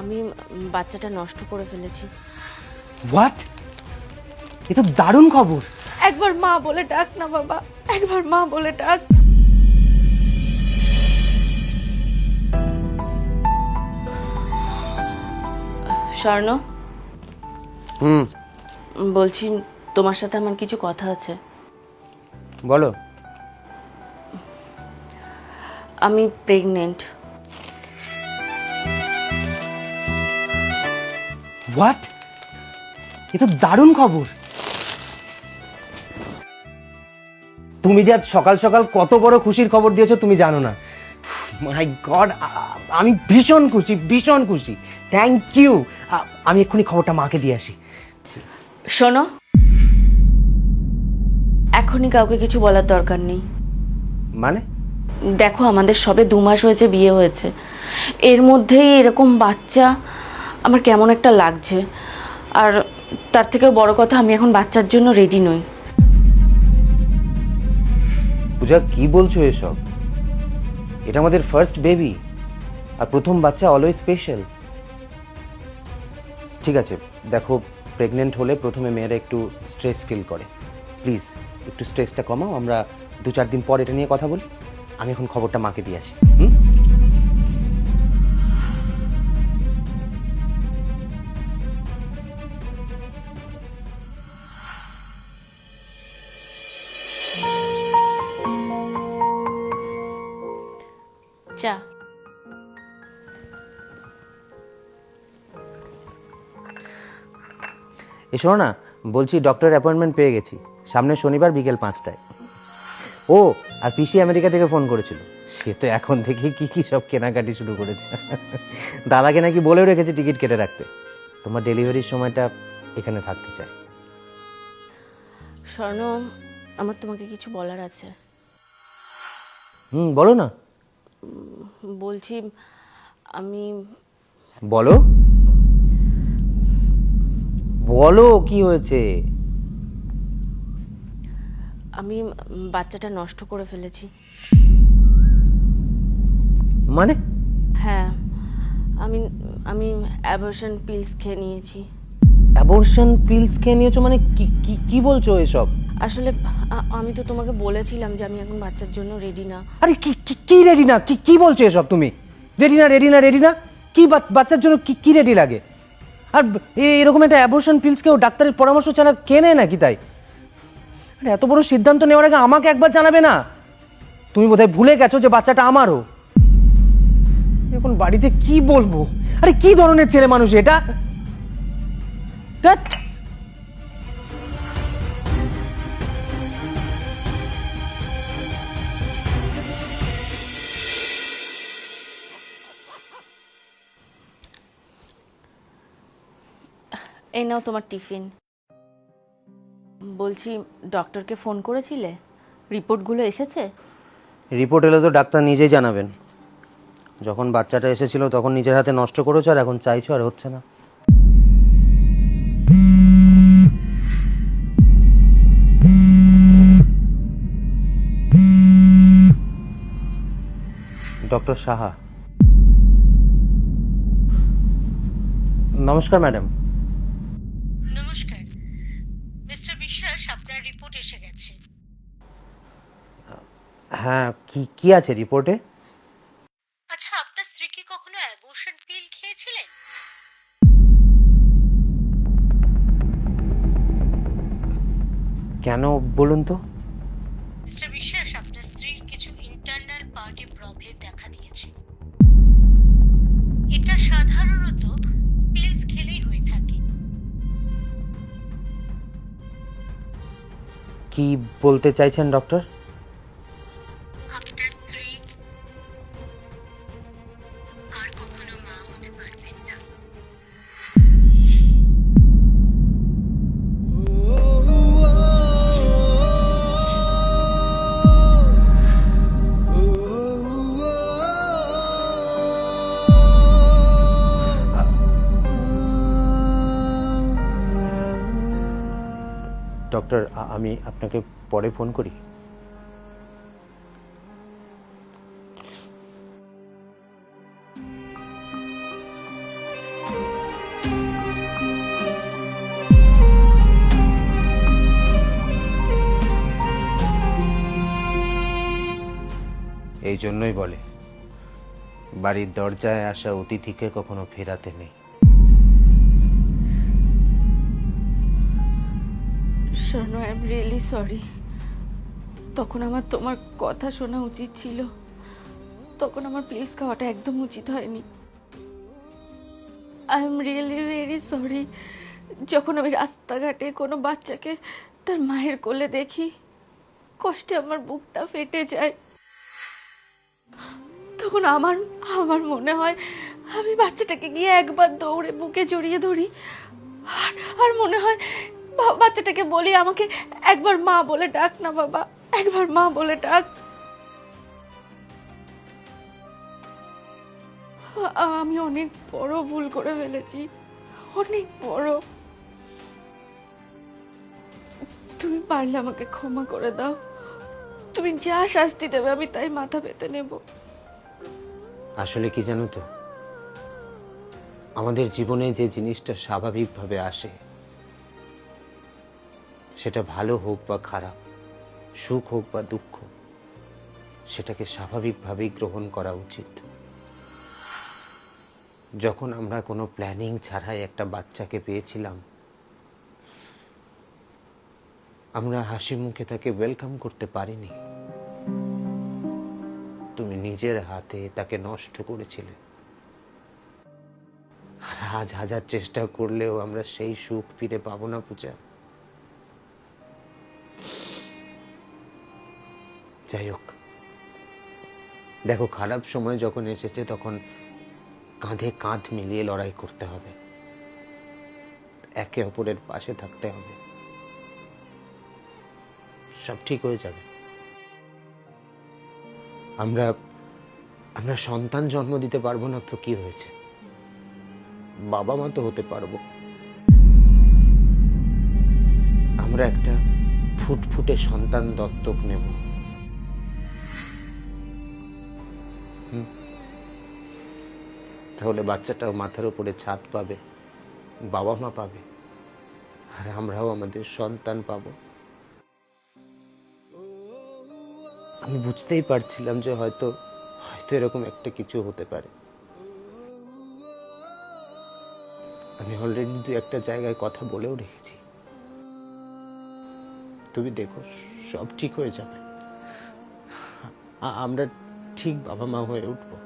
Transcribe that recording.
আমি বাচ্চাটা নষ্ট করে ফেলেছি। হোয়াট এ তো দারুণ খবর। একবার মা বলে ডাক না বাবা একবার মা বলে ডাক। স্বর্ণ? হুম। বলছি তোমার সাথে আমার কিছু কথা আছে। বলো। আমি প্রেগনেন্ট হোয়াট এ তো দারুণ খবর। তুমি যে আজ সকাল সকাল কত বড় খুশির খবর দিয়েছ তুমি জানো না। মাই গড আমি ভীষণ খুশি ভীষণ খুশি। থ্যাংক ইউ আমি এক্ষুনি খবরটা মাকে দিয়ে আসি। শোনো। এখনই কাউকে কিছু বলার দরকার নেই। মানে? দেখো আমাদের সবে দু মাস হয়েছে বিয়ে হয়েছে। এর মধ্যেই এরকম বাচ্চা আমার কেমন একটা লাগছে। আর তার থেকেও বড় কথা, আমি এখন বাচ্চার জন্য রেডি নই। পূজা, কি বলছো এসব? এটা আমাদের ফার্স্ট বেবি আর প্রথম বাচ্চা অলওয়েজ স্পেশাল ঠিক আছে, দেখো প্রেগনেন্ট হলে প্রথমে মেয়েরা একটু স্ট্রেস ফিল করে। প্লিজ একটু স্ট্রেসটা কমাও, আমরা দু চার দিন পর এটা নিয়ে কথা বলি। আমি এখন খবরটা মাকে দিয়ে আসি, হুম? চা এসো না বলছি ডক্টর অ্যাপয়েন্টমেন্ট পেয়ে গেছি। সামনে শনিবার বিকেল পাঁচটায়। ও আর পিসি আমেরিকা থেকে ফোন করেছিল। সে তো এখন থেকে কি কি সব কেনাকাটি শুরু করেছে। দাদাকে নাকি বলেও রেখেছে টিকিট কেটে রাখতে। তোমার ডেলিভারির সময়টা এখানে থাকতে চাই। স্বর্ণ আমার তোমাকে কিছু বলার আছে। হুম বলো না। বলছি আমি বলো। বলো কি হয়েছে? আমি বাচ্চাটা নষ্ট করে ফেলেছি। মানে? হ্যাঁ আমি আমি অ্যাবর্শন পিলস খেয়ে নিয়েছি। অ্যাবর্শন পিলস খেয়ে নিয়েছো মানে কি কি কি বলছো এসব? আসলে আমি তো তোমাকে বলেছিলাম যে আমি এখন বাচ্চার জন্য রেডি না। আরে কি কি কি রেডি না? কি কি বলছো এসব তুমি? রেডি না রেডি না রেডি না? কি বাচ- বাচ্চার জন্য কি কি রেডি লাগে? আর এরকম একটা অ্যাবর্শন পিলস কেউ ডাক্তারের পরামর্শ ছাড়া কে নেয় নাকি তাই? আরে, এত বড় সিদ্ধান্ত নেওয়ার আগে আমাকে একবার জানাবে না? তুমি বোধহয় ভুলে গেছো যে বাচ্চাটা আমারও। এখন বাড়িতে কি বলব? আরে, কি ধরনের ছেলে মানুষ এটা? এই নাও তোমার টিফিন। বলছি ডক্টরকে ফোন করেছিলে? রিপোর্টগুলো এসেছে? রিপোর্ট এলে তো ডাক্তার নিজেই জানাবেন। যখন বাচ্চাটা এসেছিল তখন নিজের হাতে নষ্ট করেছ আর এখন চাইছো আর হচ্ছে না। ডক্টর সাহা। নমস্কার ম্যাডাম নমস্কার মিস্টার বিশ্বাস আপনার রিপোর্ট এসে গেছে। হ্যাঁ কি কি আছে রিপোর্টে আচ্ছা আপনার স্ত্রী কি কখনো অ্যাবর্শন পিল খেয়েছিলেন? কেন বলুন তো। মিস্টার বিশ্বাস আপনার স্ত্রীর কিছু ইন্টারনাল পার্টে প্রবলেম দেখা দিয়েছে। এটা সাধারণত পিলস কি বলতে চাইছেন ডক্টর ডক্টর আমি আপনাকে পরে ফোন করি। এই জন্যই বলে, বাড়ির দরজায় আসা অতিথিকে কখনো ফেরাতে নেই। শোনো আই এম রিয়েলি সরি তখন আমার তোমার কথা শোনা উচিত ছিল। তখন আমার প্লিজ খাওয়াটা একদম উচিত হয়নি। I am really very sorry যখন আমি রাস্তাঘাটে কোনো বাচ্চাকে তার মায়ের কোলে দেখি, কষ্টে আমার বুকটা ফেটে যায়। তখন আমার আমার মনে হয় আমি বাচ্চাটাকে গিয়ে একবার দৌড়ে বুকে জড়িয়ে ধরি। আর মনে হয় বাচ্চাটাকে বলি, আমাকে একবার মা বলে ডাক না বাবা, একবার মা বলে ডাক। আমি অনেক বড় ভুল করে ফেলেছি, অনেক বড়। তুমি পারলে আমাকে ক্ষমা করে দাও। তুমি যা শাস্তি দেবে, আমি তাই মাথা পেতে নেব। আসলে কি জানো তো? আমাদের জীবনে যে জিনিসটা স্বাভাবিকভাবে আসে সেটা ভালো হোক বা খারাপ, সুখ হোক বা দুঃখ, সেটাকে স্বাভাবিকভাবেই গ্রহণ করা উচিত। যখন আমরা কোনো প্ল্যানিং ছাড়াই একটা বাচ্চাকে পেয়েছিলাম, আমরা হাসি মুখে তাকে ওয়েলকাম করতে পারিনি। তুমি নিজের হাতে তাকে নষ্ট করেছিলে। আর আজ হাজার চেষ্টা করলেও আমরা সেই সুখ ফিরে পাবো না, পূজা। যাই হোক। দেখো, খারাপ সময় যখন এসেছে, তখন কাঁধে কাঁধ মিলিয়ে লড়াই করতে হবে। একে অপরের পাশে থাকতে হবে। সব ঠিক হয়ে যাবে। আমরা আমরা সন্তান জন্ম দিতে পারব না তো কি হয়েছে? বাবা মা তো হতে পারব। আমরা একটা ফুটফুটে সন্তান দত্তক নেব। তাহলে বাচ্চাটাও মাথার উপরে ছাদ পাবে বাবা মা পাবে, আর আমরাও আমাদের সন্তান পাবো। আমি বুঝতেই পারছিলাম যে হয়তো হয়তো এরকম একটা কিছু হতে পারে। আমি অলরেডি দু একটা জায়গায় কথা বলেও রেখেছি। তুমি দেখো, সব ঠিক হয়ে যাবে। আমরা ঠিক বাবা মা হয়ে উঠবো।